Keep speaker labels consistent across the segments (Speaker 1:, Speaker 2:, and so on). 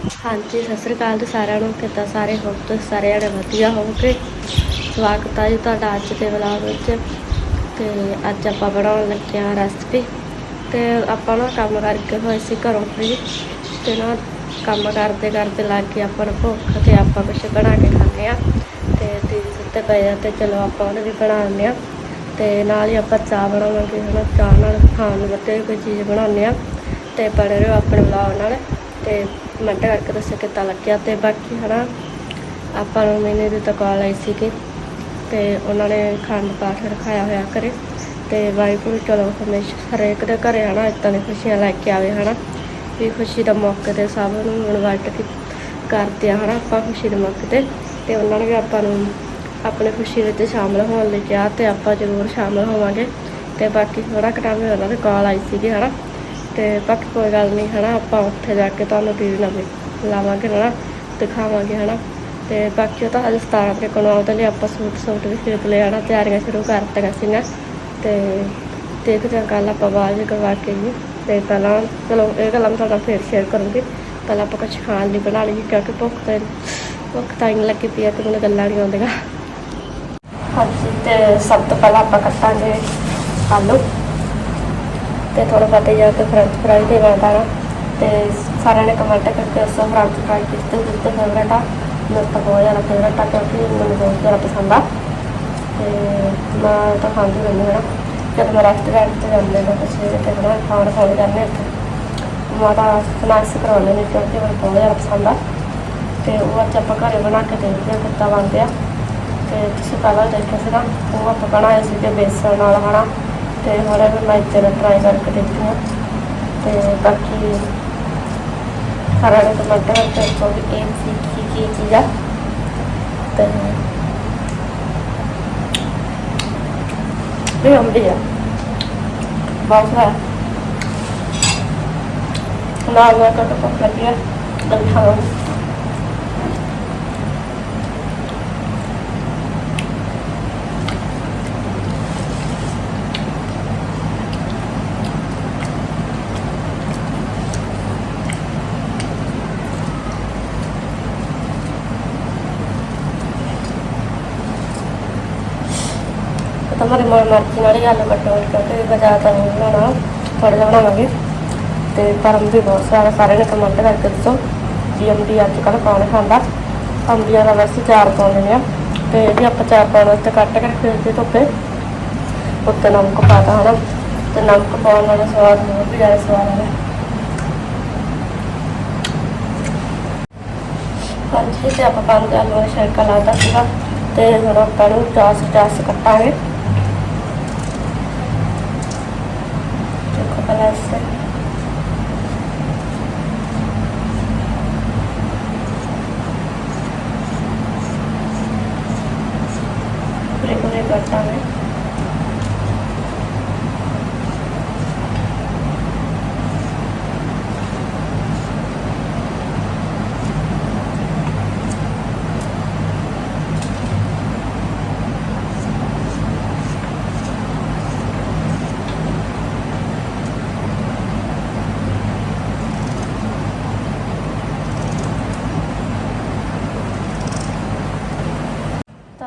Speaker 1: ਹਾਂਜੀ, ਸਤਿ ਸ੍ਰੀ ਅਕਾਲ ਜੀ ਸਾਰਿਆਂ ਨੂੰ। ਕਿੱਦਾਂ ਸਾਰੇ? ਹੋ ਤੁਸੀਂ ਸਾਰੇ ਜਣੇ ਵਧੀਆ ਹੋਵੋਗੇ। ਸਵਾਗਤ ਹੈ ਜੀ ਤੁਹਾਡਾ ਅੱਜ ਦੇ ਵਲੌਗ ਵਿੱਚ। ਤੇ ਅੱਜ ਆਪਾਂ ਬਣਾਉਣ ਲੱਗੇ ਹਾਂ ਰੈਸਪੀ ਤੇ ਆਪਾਂ ਨਾ ਕੰਮ ਕਰਕੇ ਹੋਏ ਸੀ ਘਰੋਂ ਫ੍ਰੀ ਤੇ ਨਾ ਕੰਮ ਕਰਦੇ ਕਰਦੇ ਲੱਗ ਗਈ ਆਪਾਂ ਨੂੰ ਭੁੱਖ ਤੇ ਆਪਾਂ ਕੁਛ ਬਣਾ ਕੇ ਖਾਂਦੇ ਆ ਤੇ ਦੀਦੀ ਸੁੱਤੇ ਪਏ ਆ ਤੇ ਚਲੋ ਆਪਾਂ ਉਹਨੂੰ ਵੀ ਬਣਾਉਂਦੇ ਲੈਂਦੇ ਆ ਤੇ ਨਾਲ ਹੀ ਆਪਾਂ ਚਾਹ ਬਣਾਵਾਂਗੇ ਹਨਾ ਚਾਹ ਨਾਲ ਖਾਣ ਨੂੰ ਵਧੀਆ ਕੋਈ ਚੀਜ਼ ਬਣਾਉਂਦੇ ਆ ਤੇ ਬਣੇ ਰਹੋ ਆਪਣੇ ਵਲੌਗ ਨਾਲ। ਤੇ ਕਮੈਂਟ ਕਰਕੇ ਦੱਸੋ ਕਿੱਦਾਂ ਲੱਗਿਆ ਤੇ ਬਾਕੀ ਹਨਾ, ਆਪਾਂ ਨੂੰ ਮੈਨੇ ਦੀ ਤਾਂ ਕਾਲ ਆਈ ਸੀਗੀ ਤੇ ਉਹਨਾਂ ਨੇ ਖੰਡ ਪਾਠ ਰਖਾਇਆ ਹੋਇਆ ਕਰੇ ਤੇ ਵਾਹਿਗੁਰੂ ਚਲੋ ਹਮੇਸ਼ਾ ਹਰੇਕ ਦੇ ਘਰੇ ਹਨਾ ਇਦਾਂ ਦੀ ਖੁਸ਼ੀਆਂ ਲੈ ਕੇ ਆਵੇ ਹਨਾ, ਵੀ ਖੁਸ਼ੀ ਦਾ ਮੌਕੇ ਤੇ ਸਭ ਨੂੰ ਇਨਵਾਈਟ ਕਰਦੇ ਆ ਹਨਾ ਆਪਾਂ ਖੁਸ਼ੀ ਦੇ ਮੌਕੇ ਤੇ ਤੇ ਉਹਨਾਂ ਨੇ ਵੀ ਆਪਾਂ ਨੂੰ ਆਪਣੀ ਖੁਸ਼ੀ ਵਿੱਚ ਸ਼ਾਮਲ ਹੋਣ ਲਈ ਕਿਹਾ ਤੇ ਆਪਾਂ ਜ਼ਰੂਰ ਸ਼ਾਮਲ ਹੋਵਾਂਗੇ ਤੇ ਬਾਕੀ ਥੋੜਾ ਟਾਈਮ ਉਹਨਾਂ ਦੇ ਕਾਲ ਆਈ ਸੀਗੀ ਹਨਾ। ਤੇ ਬਾਕੀ ਕੋਈ ਗੱਲ ਨਹੀਂ, ਹਨਾ? ਆਪਾਂ ਉੱਥੇ ਜਾ ਕੇ ਤੁਹਾਨੂੰ ਦੀਦੀ ਨਾਲ ਵੀ ਲਾਵਾਂਗੇ, ਹਨਾ? ਦਿਖਾਵਾਂਗੇ, ਹਨਾ? ਤੇ ਬਾਕੀ ਉਹ ਤਾਂ ਹਜੇ 17 ਤਰੀਕ ਨੂੰ ਉਹਦੇ ਲਈ ਆਪਾਂ ਸੂਟ ਸੂਟ ਵੀ ਖਰੀਦ ਲਿਆ ਹਨਾ? ਤਿਆਰੀਆਂ ਸ਼ੁਰੂ ਕਰ ਦਿੱਤੀਆਂ ਸੀਗੀਆਂ। ਤੇ ਦੇਖਦੇ ਹਾਂ ਕੱਲ ਆਪਾਂ ਬਾਅਦ ਕਰਵਾ ਕੇ ਜੀ ਤੇ ਪਹਿਲਾਂ ਚਲੋ, ਇਹ ਗੱਲਾਂ ਮੈਂ ਤੁਹਾਡਾ ਫੇਰ ਸ਼ੇਅਰ ਕਰੂੰਗੀ। ਪਹਿਲਾਂ ਆਪਾਂ ਕੁਝ ਖਾਣ ਲਈ ਬਣਾ ਲਈਏ, ਕਿਉਂਕਿ ਭੁੱਖ ਤਾਂ ਭੁੱਖ ਤਾਂ ਇੰਨੀ ਲੱਗੀ ਪਈ ਆ ਤੇ ਮੈਨੂੰ ਗੱਲਾਂ ਨਹੀਂ ਆਉਂਦੀਆਂ। ਹਾਂਜੀ, ਤੇ ਸਭ ਤੋਂ ਪਹਿਲਾਂ ਆਪਾਂ ਕੱਟਾਂਗੇ ਆਲੂ। ਤੇ ਥੋੜਾ ਬਹੁਤਾ ਜਿਹਾ ਕਿ ਫਰੈਂਚ ਫਰਾਈ ਦੇ ਬਣਦਾ ਨਾ ਤੇ ਸਾਰਿਆਂ ਨੇ ਕਮੈਂਟ ਕਰਕੇ ਦੱਸੋ ਫਰੈਂਚ ਫਰਾਈ ਕਿਸ ਤੇ ਕਿਸ ਫੇਵਰਟ ਆ। ਮੇਰੇ ਤਾਂ ਬਹੁਤ ਜ਼ਿਆਦਾ ਫੇਵਰਟ ਆ ਕਿਉਂਕਿ ਮੈਨੂੰ ਬਹੁਤ ਜ਼ਿਆਦਾ ਪਸੰਦ ਆ। ਤੇ ਮੈਂ ਤਾਂ ਖਾਂਦੀ ਰਹਿੰਦੀ ਹਾਂ ਨਾ। ਜਦ ਮੈਂ ਰੈਸਟੋਰੈਂਟ ਤੇ ਜਾਂਦੇ ਹਾਂ ਤਾਂ ਸਵੇਰੇ ਤੇ ਬਣਾ ਖਾਣ ਖਾਣ ਜਾਂਦੇ ਉੱਥੇ ਮੈਂ ਤਾਂ ਸਨੈਕਸ ਕਰਵਾਉਂਦੇ ਨੇ ਕਿਉਂਕਿ ਮੈਨੂੰ ਬਹੁਤ ਜ਼ਿਆਦਾ ਪਸੰਦ ਆ। ਤੇ ਉਹ ਅੱਜ ਆਪਾਂ ਘਰੇ ਬਣਾ ਕੇ ਦੇਖਦੇ ਹਾਂ ਕਿੱਦਾਂ ਬਣਦੇ ਆ। ਤੇ ਤੁਸੀਂ ਪਹਿਲਾਂ ਦੇਖਿਆ ਸੀ ਨਾ ਉਹ ਆਪਾਂ ਬਣਾਏ ਸੀਗੇ ਬੇਸਣ ਨਾਲ ਹਨਾ। ਤੇ ਹੁਣ ਵੀ ਮੈਂ ਇੱਥੇ ਟਰਾਈ ਕਰਕੇ ਦੇਖਦੀ ਹਾਂ ਤੇ ਬਾਕੀ ਸਾਰਿਆਂ ਨੇ ਕਮੈਂਟ ਕਰਕੇ ਦੱਸੋ ਵੀ ਇਹ ਸੀ ਕੀ ਕੀ ਚੀਜ਼ ਆ ਤੇ ਵੀ ਅੰਬੀ ਆ ਬਹੁਤ ਹੈ ਨਾਲ ਮੈਂ ਕੱਟ ਪੱਕ ਲੱਗੀ ਆ ਦਿਖਾਵਾਂਗੀ ਤਾਂ ਮਨ ਮਰਜ਼ੀ ਨਾਲ ਹੀ ਆਲੂ ਕੱਟੋ ਕਿਉਂਕਿ ਬਾਜ਼ਾਰ ਤਾਂ ਨਹੀਂ ਬਣਾਉਣਾ, ਥੋੜ੍ਹਾ ਜਿਹਾ ਬਣਾਵਾਂਗੇ। ਤੇ ਪਰਮ ਵੀ ਬਹੁਤ ਸਾਰਾ ਸਾਰੇ ਨੇ ਕਮੈਂਟ ਕਰਕੇ ਦੱਸੋ ਵੀ ਅੰਬੀ ਅੱਜ ਕੱਲ੍ਹ ਕੌਣ ਖਾਂਦਾ। ਅੰਬੀਆਂ ਦਾ ਵੈਸੇ ਚਾਰ ਪਾਉਂਦੇ ਨੇ ਤੇ ਇਹ ਵੀ ਆਪਾਂ ਚਾਰ ਪਾਉਣ ਵਾਸਤੇ ਕੱਟ ਕੇ ਰੱਖੇ ਹੋਏ ਧੁੱਪੇ। ਉੱਤੇ ਨਮਕ ਪਾਤਾ ਹਨਾ। ਤੇ ਨਮਕ ਪਾਉਣ ਨਾਲ ਸਵਾਦ ਹੋਰ ਵੀ ਜ਼ਿਆਦਾ ਸਵਾਦ ਆਉਂਦਾ ਹਾਂਜੀ, ਤੇ ਆਪਾਂ ਪੰਜ ਆਲੂਆਂ ਦਾ ਛਿਲਕਾ ਲਾਤਾ ਸੀਗਾ। ਤੇ ਹੁਣ ਆਪਾਂ ਨੂੰ ਚਾਸ ਚਾਸ ਕੱਟਾਂਗੇ। ਦੇਖੋ ਪਹਿਲਾਂ ਇਸੇ ਪੂਰੇ ਪੂਰੇ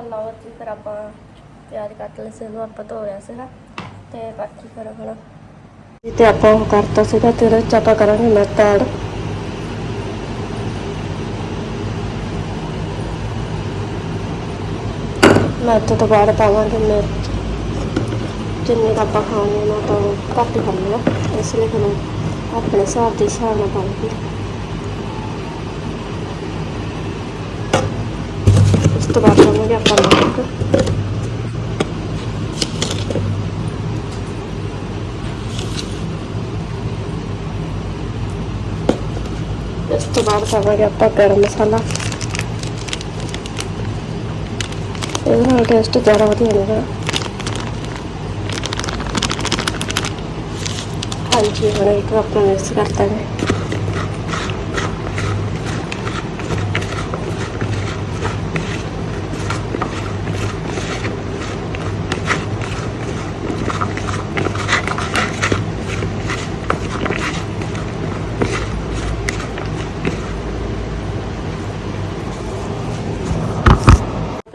Speaker 1: ਕੱਟਾਂਗੇ ਤਾਂ ਲਓ ਜੀ ਫਿਰ ਆਪਾਂ ਪਿਆਜ਼ ਕੱਟ ਲਏ ਸੀ ਉਹਨੂੰ ਆਪਾਂ ਧੋ ਲਿਆ ਸੀਗਾ ਤੇ ਬਾਕੀ ਫਿਰ ਹੁਣ ਤੇ ਆਪਾਂ ਉਹ ਕਰਤਾ ਸੀਗਾ ਤੇ ਉਹਦੇ ਵਿੱਚ ਆਪਾਂ ਕਰਾਂਗੇ ਮਿਰਚ ਐਡ ਮਿਰਚ ਤੋਂ ਬਾਅਦ ਪਾਵਾਂਗੇ ਮਿਰਚ ਜਿੰਨੇ ਕੁ ਆਪਾਂ ਖਾਣੇ ਉਹਨਾਂ ਤੋਂ ਘੱਟ ਹੀ ਖਾਣੇ ਆ ਇਸ ਲਈ ਹੁਣ ਆਪਣੇ ਹਿਸਾਬ ਦੇ ਹਿਸਾਬ ਨਾਲ ਪਾਵਾਂਗੇ ਉਸ ਤੋਂ ਬਾਅਦ ਪਾਵਾਂਗੇ ਆਪਾਂ ਨਮਕ ਇਸ ਤੋਂ ਬਾਅਦ ਪਾਵਾਂਗੇ ਆਪਾਂ ਗਰਮ ਮਸਾਲਾ ਇਹਦੇ ਨਾਲ ਟੇਸਟ ਜ਼ਿਆਦਾ ਵਧੀਆ ਹੋਵੇਗਾ ਹਾਂਜੀ ਹੁਣ ਇੱਕ ਆਪਾਂ ਮਿਕਸ ਕਰ ਦਾਂਗੇ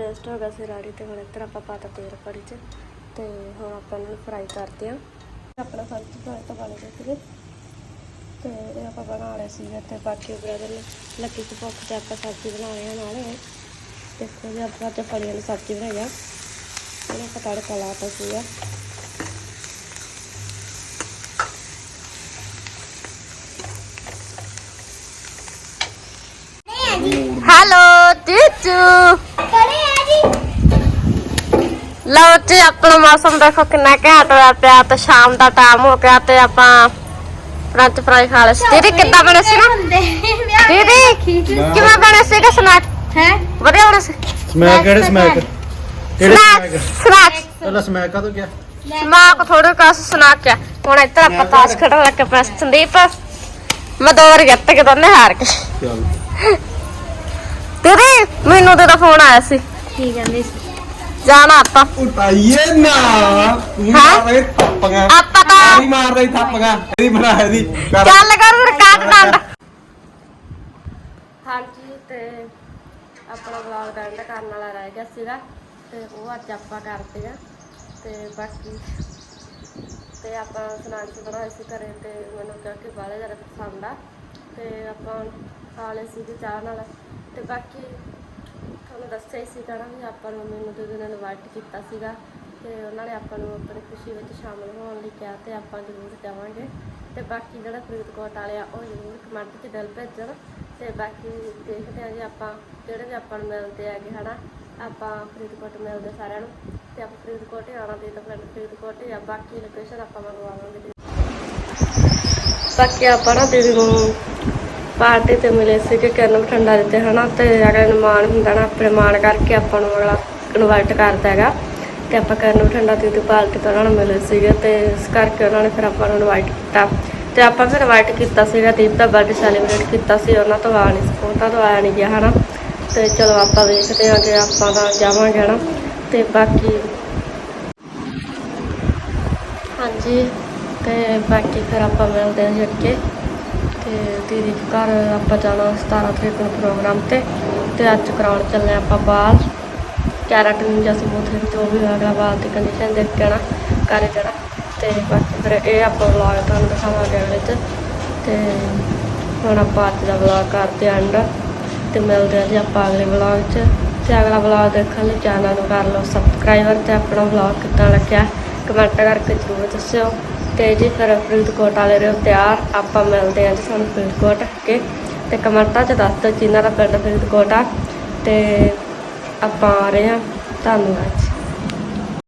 Speaker 1: ਪੇਸਟ ਹੋ ਗਿਆ ਸੀ ਰਾੜੀ ਤੇ ਹੁਣ ਇੱਧਰ ਆਪਾਂ ਪਾਤਾ ਤੇਲ ਕੜੀ 'ਚ ਤੇ ਹੁਣ ਆਪਾਂ ਨੂੰ ਫਰਾਈ ਕਰਦੇ ਆਂ ਆਪਣਾ ਸਬਜ਼ੀ ਫਰਾਈ ਤਾਂ ਬਣ ਗਈ ਸੀਗੀ। ਤੇ ਇਹ ਆਪਾਂ ਬਣਾ ਲਏ ਸੀਗੇ ਤੇ ਬਾਕੀ ਬ੍ਰਦਰ ਨੇ ਲੱਕੀ ਚ ਭੁੱਖ ਤੇ ਆਪਾਂ ਸਬਜ਼ੀ ਬਣਾ ਰਹੇ ਨਾਲੇ ਦੇਖੋ ਜੀ, ਆਪਾਂ ਅੱਜ ਫਲੀਆਂ ਦੀ ਸਬਜ਼ੀ ਬਣਾਈ ਆ। ਇਹਨੂੰ ਆਪਾਂ ਤੜਕਾ ਲਾਤਾ ਸੀਗਾ। ਹੈਲੋ ਟੀਚੂ ਲਓ ਜੀ ਆਪਣਾ ਮੌਸਮ ਦੇਖੋ ਕਿੰਨਾ ਘੈਂਟ ਹੋਇਆ ਪਿਆ। ਤੇ ਸ਼ਾਮ ਦਾ ਟਾਈਮ ਹੋ ਗਿਆ ਤੇ ਆਪਾਂ ਫਰੰਚ ਫਰਾਈ ਖਾ ਲਏ ਸੀ। ਦੀਦੀ ਕਿੱਦਾਂ ਬਣੇ ਸੀ ਨਾ? ਦੀਦੀ ਕਿਵੇਂ ਬਣੇ ਸੀਗੇ ਸਨੈਕ
Speaker 2: ਹੈ?
Speaker 1: ਵਧੀਆ ਬਣੇ ਸੀ?
Speaker 3: ਸਮੈਕ ਕਿਹੜੇ ਸਮੈਕ ਕਿਹੜੇ ਸਮੈਕ
Speaker 1: ਸਨੈਕ
Speaker 3: ਪਹਿਲਾਂ ਸਮੈਕ ਕਾ ਤੋਂ ਗਿਆ
Speaker 1: ਸਮਾਕ ਥੋੜੇ ਕਾਸ ਸਨੈਕ ਆ। ਹੁਣ ਇੱਧਰ ਆਪਾਂ ਤਾਸ਼ ਖੇਡਣ ਲੱਗ ਪਏ ਸੀ। ਸੰਦੀਪ ਮੈਂ ਦੋ ਵਾਰ ਜਿੱਤ ਕੇ ਦੋਨੇ ਹਾਰ ਕੇ
Speaker 3: ਚੱਲ।
Speaker 1: ਦੀਦੀ ਮੈਨੂੰ ਤੇ ਦਾ ਫੋਨ ਆਇਆ ਸੀ।
Speaker 2: ਕੀ ਕਹਿੰਦੇ ਸੀ?
Speaker 1: ਜਾਣਾ ਆਪਾਂ
Speaker 3: ਉਟਾਈਏ ਨਾ ਤੂੰ
Speaker 1: ਹਾਂ?
Speaker 3: ਮਾਰ ਰਹੀ ਥੱਪੀਆਂ
Speaker 1: ਆਪਾਂ ਤਾਂ
Speaker 3: ਨਹੀਂ ਮਾਰ ਰਹੀ ਥੱਪੀਆਂ ਇਹਦੀ ਬਣਾ ਇਹਦੀ ਕਰ
Speaker 1: ਚੱਲ ਕਰ ਫਿਰ ਕਾਟ ਡੰਡ ਹਾਂਜੀ ਤੇ ਆਪਣਾ ਵਲੌਗ ਦਾ ਐਂਡ ਕਰਨ ਵਾਲਾ ਰਹਿ ਗਿਆ ਸੀਗਾ ਤੇ ਉਹ ਅੱਜ ਆਪਾਂ ਕਰਦੇ ਆ ਤੇ ਬਾਕੀ ਤੇ ਆਪਾਂ ਸਨਾਕਸ ਬਣਾਏ ਸੀ ਘਰੇ ਤੇ ਮੈਨੂੰ ਕਿਉਂਕਿ ਬਾਹਲਾ ਜ਼ਿਆਦਾ ਪਸੰਦ ਆ ਤੇ ਆਪਾਂ ਖਾ ਲਏ ਸੀਗੇ ਚਾਹ ਨਾਲ ਤੇ ਬਾਕੀ ਤੁਹਾਨੂੰ ਦੱਸਿਆ ਹੀ ਸੀਗਾ ਨਾ ਵੀ ਆਪਾਂ ਨੂੰ ਮੈਨੂੰ ਤੇ ਉਹਨਾਂ ਇਨਵਾਈਟ ਕੀਤਾ ਸੀਗਾ ਤੇ ਉਹਨਾਂ ਨੇ ਆਪਾਂ ਨੂੰ ਆਪਣੀ ਖੁਸ਼ੀ ਵਿੱਚ ਸ਼ਾਮਲ ਹੋਣ ਲਈ ਕਿਹਾ ਤੇ ਆਪਾਂ ਜ਼ਰੂਰ ਜਾਵਾਂਗੇ ਤੇ ਬਾਕੀ ਜਿਹੜਾ ਫਰੀਦਕੋਟ ਵਾਲੇ ਆ, ਉਹ ਜ਼ਰੂਰ ਕਮੈਂਟ 'ਚ ਦਿਲ ਭੇਜਣ ਤੇ ਬਾਕੀ ਦੇਖਦੇ ਆ ਜੀ ਆਪਾਂ ਜਿਹੜੇ ਵੀ ਆਪਾਂ ਨੂੰ ਮਿਲਦੇ ਹੈਗੇ ਹਨਾ, ਆਪਾਂ ਫਰੀਦਕੋਟ ਮਿਲਦੇ ਸਾਰਿਆਂ ਨੂੰ ਤੇ ਆਪਾਂ ਫਰੀਦਕੋਟ ਹੀ ਆਉਣਾ ਤੇ ਤਾਂ ਪਿੰਡ ਫਰੀਦਕੋਟ ਹੀ ਆ, ਬਾਕੀ ਲੋਕੇਸ਼ਨ ਆਪਾਂ ਮੰਗਵਾਵਾਂਗੇ ਬਾਕੀ ਆਪਾਂ ਨਾ ਦੀਦੀ ਨੂੰ ਪਾਰਟੀ ਤੇ ਮਿਲੇ ਸੀ ਕਿ ਕਿਰਨ ਠੰਡਾ ਦਿੱਤੇ ਹਨਾ? ਤੇ ਅਗਲੇ ਨੂੰ ਮਾਣ ਹੁੰਦਾ ਨਾ ਆਪਣੇ ਮਾਣ ਕਰਕੇ ਆਪਾਂ ਨੂੰ ਅਗਲਾ ਇਨਵਾਈਟ ਕਰਦਾ ਹੈਗਾ। ਤੇ ਆਪਾਂ ਕਰਨ ਠੰਡਾ ਦੀ ਦੀ ਪਾਰਟੀ ਤੋਂ ਉਹਨਾਂ ਨੂੰ ਮਿਲੇ ਸੀਗੇ ਤੇ ਇਸ ਕਰਕੇ ਉਹਨਾਂ ਨੇ ਫਿਰ ਆਪਾਂ ਨੂੰ ਇਨਵਾਈਟ ਕੀਤਾ। ਤੇ ਆਪਾਂ ਫਿਰ ਇਨਵਾਈਟ ਕੀਤਾ ਸੀਗਾ, ਦੀਪ ਦਾ ਬਰਥਡੇ ਸੈਲੀਬ੍ਰੇਟ ਕੀਤਾ ਸੀ, ਉਹਨਾਂ ਤੋਂ ਆ ਨਹੀਂ ਸਕੂਟਾ ਤੋਂ ਆਇਆ ਨਹੀਂ ਗਿਆ, ਹਨਾ? ਤੇ ਚਲੋ ਆਪਾਂ ਵੇਖਦੇ ਹਾਂ ਕਿ ਆਪਾਂ ਤਾਂ ਜਾਵਾਂਗੇ, ਹਨਾ? ਤੇ ਬਾਕੀ ਹਾਂਜੀ, ਤੇ ਬਾਕੀ ਫਿਰ ਆਪਾਂ ਮਿਲਦੇ ਹਾਂ ਜੀ ਅੱਗੇ। ਤੇ ਦੀਦੀ ਘਰ ਆਪਾਂ ਜਾਣਾ 17 ਤਰੀਕ ਨੂੰ ਪ੍ਰੋਗਰਾਮ ਤੇ ਤੇ ਅੱਜ ਕਰਾਉਣ ਚੱਲੇ ਆਪਾਂ ਬਾਲ ਕੈਰਾਟਿਨ ਜਾਂ ਸਮੂਥਿੰਗ ਜੋ ਵੀ ਅਗਲਾ ਬਾਲ ਦੀ ਕੰਡੀਸ਼ਨ ਦੇਖ ਕੇ ਨਾ ਕਰ ਜਾਣਾ। ਤੇ ਬਾਕੀ ਫਿਰ ਇਹ ਆਪਾਂ ਵਲੌਗ ਤੁਹਾਨੂੰ ਦਿਖਾਵਾਂਗੇ ਅਗਲੇ ਚ। ਤੇ ਹੁਣ ਆਪਾਂ ਅੱਜ ਦਾ ਵਲੌਗ ਕਰਦੇ ਐਂਡ ਤੇ ਮਿਲਦੇ ਹਾਂ ਜੀ ਆਪਾਂ ਅਗਲੇ ਵਲੌਗ 'ਚ। ਤੇ ਅਗਲਾ ਵਲੌਗ ਦੇਖਣ ਲਈ ਚੈਨਲ ਨੂੰ ਕਰ ਲਓ ਸਬਸਕ੍ਰਾਈਬਰ ਤੇ ਆਪਣਾ ਵਲੌਗ ਕਿੱਦਾਂ ਲੱਗਿਆ। ਕਮੈਂਟ ਕਰਕੇ ਜ਼ਰੂਰ ਦੱਸਿਓ। ਤੇ ਜੀ ਫਿਰ ਫਰੀਦਕੋਟ ਵਾਲੇ ਰਹੋ ਤਿਆਰ, ਆਪਾਂ ਮਿਲਦੇ ਹਾਂ ਜੀ ਸਾਨੂੰ ਫਰੀਦਕੋਟ ਕੇ ਤੇ ਕਮੈਂਟਾਂ 'ਚ ਦੱਸ ਦਿਓ ਜਿਨ੍ਹਾਂ ਦਾ ਪਿੰਡ ਫਰੀਦਕੋਟ ਆ। ਤੇ ਆਪਾਂ ਆ ਰਹੇ ਹਾਂ ਧੰਨਵਾਦ